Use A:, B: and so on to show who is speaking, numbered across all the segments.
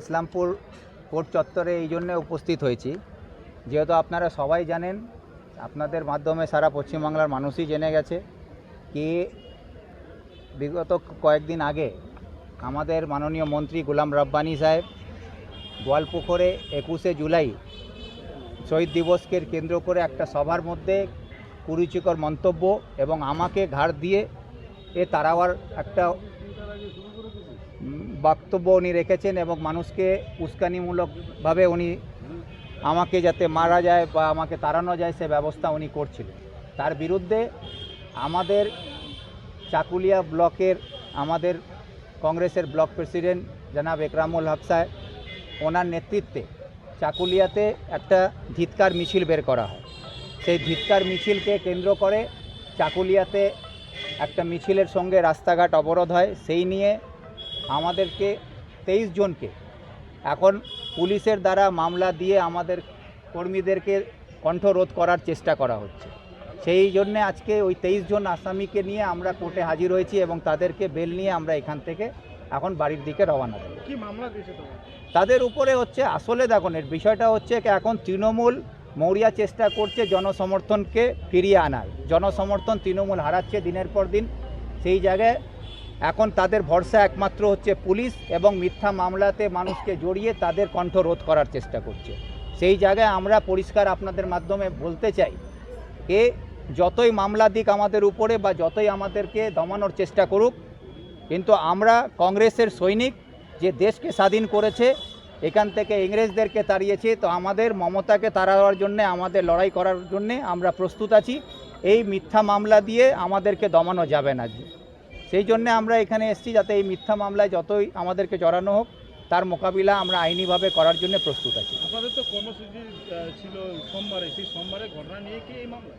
A: Islampur court চত্বরে এই জন্য উপস্থিত হয়েছি। যেহেতু আপনারা সবাই জানেন, আপনাদের মাধ্যমে সারা পশ্চিমবাংলার মানুষই জেনে গেছে কি বিগত কয়েকদিন আগে আমাদের মাননীয় মন্ত্রী গোলাম রব্বানি সাহেব গোয়ালপুকুরে একুশে জুলাই শহীদ দিবসকে কেন্দ্র করে একটা সভার মধ্যে কুরুচিকর মন্তব্য এবং আমাকে ঘাড় দিয়ে এ তারাওয়ার একটা বক্তব্য উনি রেখেছেন এবং মানুষকে উস্কানিমূলকভাবে উনি আমাকে যাতে মারা যায় বা আমাকে তাড়ানো যায় সে ব্যবস্থা উনি করছিলেন। তার বিরুদ্ধে আমাদের চাকুলিয়া ব্লকের আমাদের কংগ্রেসের ব্লক প্রেসিডেন্ট জনাব একরামুল সাহেব, ওনার নেতৃত্বে চাকুলিয়াতে একটা ধিৎকার মিছিল বের করা হয়। সেই ধিৎকার মিছিলকে কেন্দ্র করে চাকুলিয়াতে একটা মিছিলের সঙ্গে রাস্তাঘাট অবরোধ হয়। সেই নিয়ে আমাদেরকে তেইশ জনকে। এখন পুলিশের দ্বারা মামলা দিয়ে আমাদের কর্মীদেরকে কণ্ঠরোধ করার চেষ্টা করা হচ্ছে। সেই জন্যে আজকে ওই তেইশ জন আসামিকে নিয়ে আমরা কোর্টে হাজির হয়েছি এবং তাদেরকে বেল নিয়ে আমরা এখান থেকে এখন বাড়ির দিকে রওনা দেবো।
B: কি মামলা দিয়েছে
A: তাদের উপরে হচ্ছে আসলে দেখুন এর বিষয়টা হচ্ছে এখন তৃণমূল মৌরিয়া চেষ্টা করছে জনসমর্থনকে ফিরিয়ে আনার। জনসমর্থন তৃণমূল হারাচ্ছে দিনের পর দিন। সেই জায়গায় এখন তাদের ভরসা একমাত্র হচ্ছে পুলিশ এবং মিথ্যা মামলাতে মানুষকে জড়িয়ে তাদের কণ্ঠ রোধ করার চেষ্টা করছে। সেই জায়গায় আমরা পরিষ্কার আপনাদের মাধ্যমে বলতে চাই এ যতই মামলা দিক আমাদের উপরে বা যতই আমাদেরকে দমানোর চেষ্টা করুক, কিন্তু আমরা কংগ্রেসের সৈনিক যে দেশকে স্বাধীন করেছে, এখান থেকে ইংরেজদেরকে তাড়িয়েছে, তো আমাদের মমতাকে তাড়াবার জন্য, আমাদের লড়াই করার জন্য আমরা প্রস্তুত আছি। এই মিথ্যা মামলা দিয়ে আমাদেরকে দমানো যাবে না। সেই জন্য আমরা এখানে এসেছি যাতে এই মিথ্যা মামলায় যতই আমাদেরকে জড়ানো হোক তার মোকাবিলা আমরা আইনিভাবে করার জন্য প্রস্তুত আছি।
B: আপনাদের তো কর্মসূচি ছিল সোমবারে সেই সোমবারে ঘটনা নিয়ে কি এই মামলা?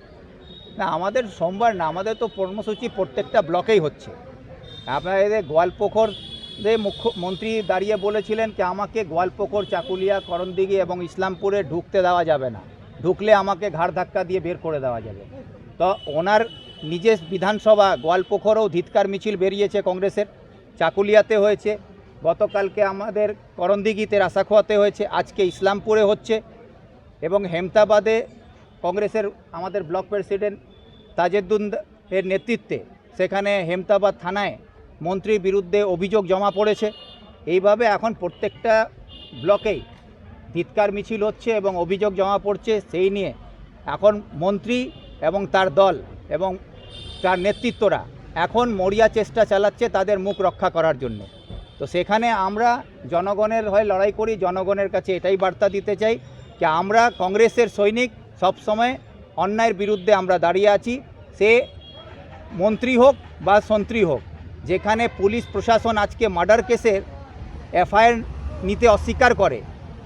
A: না আমাদের সোমবার না আমাদের তো কর্মসূচি প্রত্যেকটা ব্লকেই হচ্ছে। আপনাদের গোয়ালপোখর যে মুখ্যমন্ত্রী দাঁড়িয়ে বলেছিলেন কি আমাকে গোয়ালপোখর চাকুলিয়া করণদিঘি এবং ইসলামপুরে ঢুকতে দেওয়া যাবে না। ঢুকলে আমাকে ঘাড় ধাক্কা দিয়ে বের করে দেওয়া যাবে। তো ওনার নিজের বিধানসভা গোয়ালপোখরেও ধিৎকার মিছিল বেরিয়েছে কংগ্রেসের, চাকুলিয়াতে হয়েছে, গতকালকে আমাদের করণদিঘিতে রাসাখোয়াতে হয়েছে, আজকে ইসলামপুরে হচ্ছে এবং হেমতাবাদে কংগ্রেসের আমাদের ব্লক প্রেসিডেন্ট তাজেদ্দুন এর নেতৃত্বে সেখানে হেমতাবাদ থানায় মন্ত্রীর বিরুদ্ধে অভিযোগ জমা পড়েছে। এইভাবে এখন প্রত্যেকটা ব্লকেই ধিৎকার মিছিল হচ্ছে এবং অভিযোগ জমা পড়ছে, সেই নিয়ে এখন মন্ত্রী এবং তার দল এবং তার নেতৃত্বরা এখন মরিয়া চেষ্টা চালাচ্ছে তাদের মুখ রক্ষা করার জন্য। তো সেখানে আমরা জনগণের হয়ে লড়াই করি, জনগণের কাছে এটাই বার্তা দিতে চাই যে আমরা কংগ্রেসের সৈনিক, সবসময় অন্যায়ের বিরুদ্ধে আমরা দাঁড়িয়ে আছি। সে মন্ত্রী হোক বা সন্ত্রী হোক, যেখানে পুলিশ প্রশাসন আজকে মার্ডার কেসের এফআইআর নিতে অস্বীকার করে,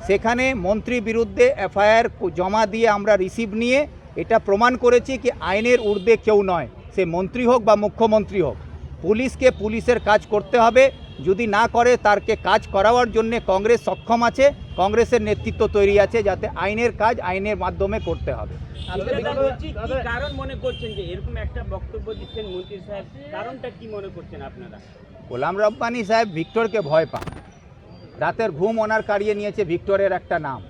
A: সেখানে মন্ত্রীর বিরুদ্ধে এফআইআর জমা দিয়ে আমরা রিসিভ নিয়ে এটা প্রমাণ করেছি কি আইনের ঊর্ধ্বে কেউ নয় সে মন্ত্রী হোক বা মুখ্যমন্ত্রী হোক। পুলিশকে পুলিশের কাজ করতে হবে। যদি না করে তারকে কাজ করাবার জন্য কংগ্রেস সক্ষম আছে কংগ্রেসের নেতৃত্ব তৈরি আছে যাতে আইনের কাজ আইনের মাধ্যমে করতে হবে।
C: দাদা বলছি কি কারণ মনে করছেন যে এরকম একটা বক্তব্য দিচ্ছেন মন্ত্রী সাহেব? কারণটা কি মনে করছেন আপনারা?
A: গোলাম রব্বানি সাহেব ভিক্টরকে ভয় পান। রাতের ঘুম ওনার কাড়িয়ে নিয়েছে ভিক্টরের একটা নাম।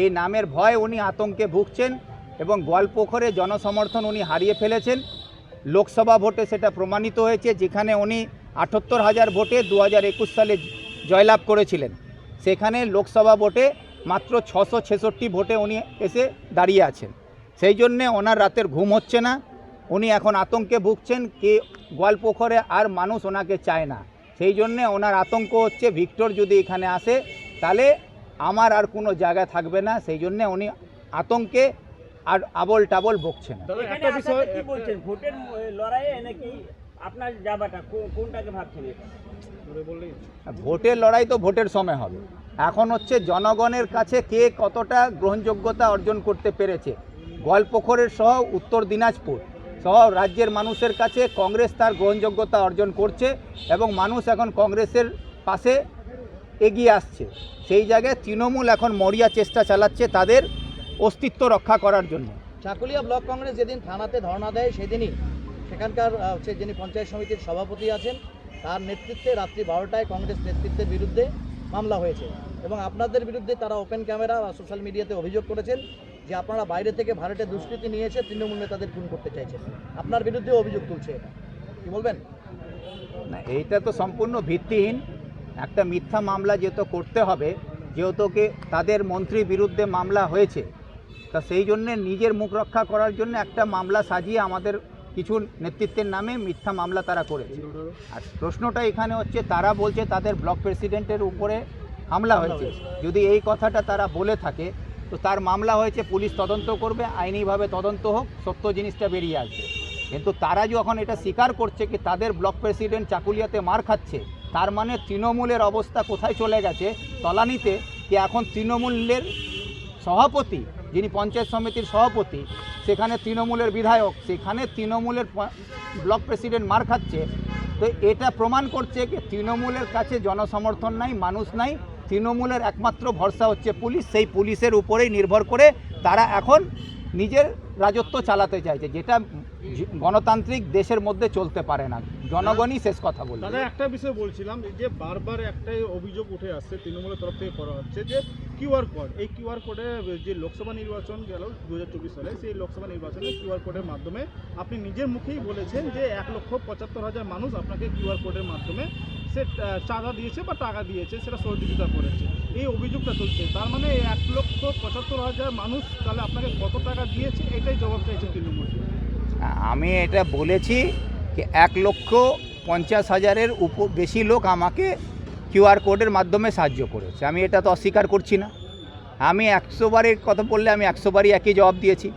A: এই নামের ভয় উনি আতঙ্কে ভুগছেন। এবং গোয়ালপোখরে জনসমর্থন উনি হারিয়ে ফেলেছেন। লোকসভা ভোটে সেটা প্রমাণিত হয়েছে, যেখানে উনি আটাত্তর হাজার ভোটে দু হাজার একুশ সালে জয়লাভ করেছিলেন। সেখানে লোকসভা ভোটে মাত্র ছশো ছেষট্টি ভোটে উনি এসে দাঁড়িয়ে আছেন। সেই জন্যে ওনার রাতের ঘুম হচ্ছে না। উনি এখন আতঙ্কে ভুগছেন কে গোয়ালপোখরে আর মানুষ ওনাকে চায় না। সেই জন্যে ওনার আতঙ্ক হচ্ছে, ভিক্টর যদি এখানে আসে, তাহলে আমার আর কোনো জায়গা থাকবে না। সেই জন্যে উনি আতঙ্কে আর আবল টাবল বকছেন
B: দাদা
C: এখানে
B: একটা বিষয়
C: কি বলছেন ভোটের লড়াইয়ে নাকি আপনার যাবাটা কোনটাকে ভাবছেন
A: ভোটের লড়াই তো ভোটের সময় হবে। এখন হচ্ছে জনগণের কাছে কে কতটা গ্রহণযোগ্যতা অর্জন করতে পেরেছে। গোয়ালপোখরের সহ উত্তর দিনাজপুর সহ রাজ্যের মানুষের কাছে কংগ্রেস তার গ্রহণযোগ্যতা অর্জন করছে এবং মানুষ এখন কংগ্রেসের পাশে এগিয়ে আসছে। সেই জায়গায় তৃণমূল এখন মরিয়া চেষ্টা চালাচ্ছে তাদের। অস্তিত্ব রক্ষা করার জন্য।
D: চাকুলিয়া ব্লক কংগ্রেস যেদিন থানাতে ধর্ণা দেয় সেদিনই সেখানকার হচ্ছে যিনি পঞ্চায়েত সমিতির সভাপতি আছেন তার নেতৃত্বে রাত্রি বারোটায় কংগ্রেস নেতৃত্বের বিরুদ্ধে মামলা হয়েছে। এবং আপনাদের বিরুদ্ধে তারা ওপেন ক্যামেরা বা সোশ্যাল মিডিয়াতে অভিযোগ করেছেন যে আপনারা বাইরে থেকে ভাড়াটে দুষ্কৃতি নিয়ে এসে তৃণমূল নেতাদের খুন করতে চাইছেন। আপনার বিরুদ্ধে অভিযোগ তুলছে এটা। কি বলবেন?
A: না এইটা তো সম্পূর্ণ ভিত্তিহীন। একটা মিথ্যা মামলা যেহেতু করতে হবে যেহেতুকে তাদের মন্ত্রীর বিরুদ্ধে মামলা হয়েছে তা সেই জন্যে নিজের মুখ রক্ষা করার জন্য একটা মামলা সাজিয়ে আমাদের কিছু নেতৃত্বের নামে মিথ্যা মামলা তারা করেছে। আর প্রশ্নটা এখানে হচ্ছে তারা বলছে তাদের ব্লক প্রেসিডেন্টের উপরে হামলা হয়েছে। যদি এই কথাটা তারা বলে থাকে তো তার মামলা হয়েছে পুলিশ তদন্ত করবে আইনিভাবে তদন্ত হোক সত্য জিনিসটা বেরিয়ে আসবে। কিন্তু তারা যখন এটা স্বীকার করছে কি তাদের ব্লক প্রেসিডেন্ট চাকুলিয়াতে মার খাচ্ছে তার মানে তৃণমূলের অবস্থা কোথায় চলে গেছে তলানিতে কি এখন তৃণমূলের সভাপতি, যিনি পঞ্চায়েত সমিতির সভাপতি, সেখানে তৃণমূলের বিধায়ক, সেখানে তৃণমূলের ব্লক প্রেসিডেন্ট মার খাচ্ছে। তো এটা প্রমাণ করছে যে তৃণমূলের কাছে জনসমর্থন নাই, মানুষ নাই, তৃণমূলের একমাত্র ভরসা হচ্ছে পুলিশ, সেই পুলিশের উপরেই নির্ভর করে তারা এখন নিজের রাজত্ব চালাতে চাইছে, যেটা গণতান্ত্রিক দেশের মধ্যে চলতে পারে না। জনগণই শেষ কথা
B: দাদা, একটা বিষয় বলছিলাম যে বারবার একটাই অভিযোগ উঠে আসছে তৃণমূলের তরফ থেকে করা হচ্ছে যে কিউআর কোড এই কিউআর কোডে যে লোকসভা নির্বাচন গেল দু হাজার চব্বিশ সালে, সেই লোকসভা নির্বাচনে কিউআর কোডের মাধ্যমে আপনি নিজের মুখেই বলেছেন যে এক লক্ষ পঁচাত্তর হাজার মানুষ আপনাকে কিউআর কোডের মাধ্যমে সে চাঁদা দিয়েছে বা টাকা দিয়েছে, সেটা সহযোগিতা করেছে। এই অভিযোগটা চলছে। তার মানে এক লক্ষ পঁচাত্তর হাজার মানুষ তাহলে আপনাকে কত টাকা দিয়েছে? এটাই জবাব চাইছে তৃণমূল।
A: আমি এটা বলেছি যে এক লক্ষ পঞ্চাশ হাজারের উপ বেশি লোক আমাকে কিউআর কোডের মাধ্যমে সাহায্য করেছে। আমি এটা তো অস্বীকার করছি না। আমি একশো বারের কথা বললে আমি একশো বারই একই জবাব দিয়েছি।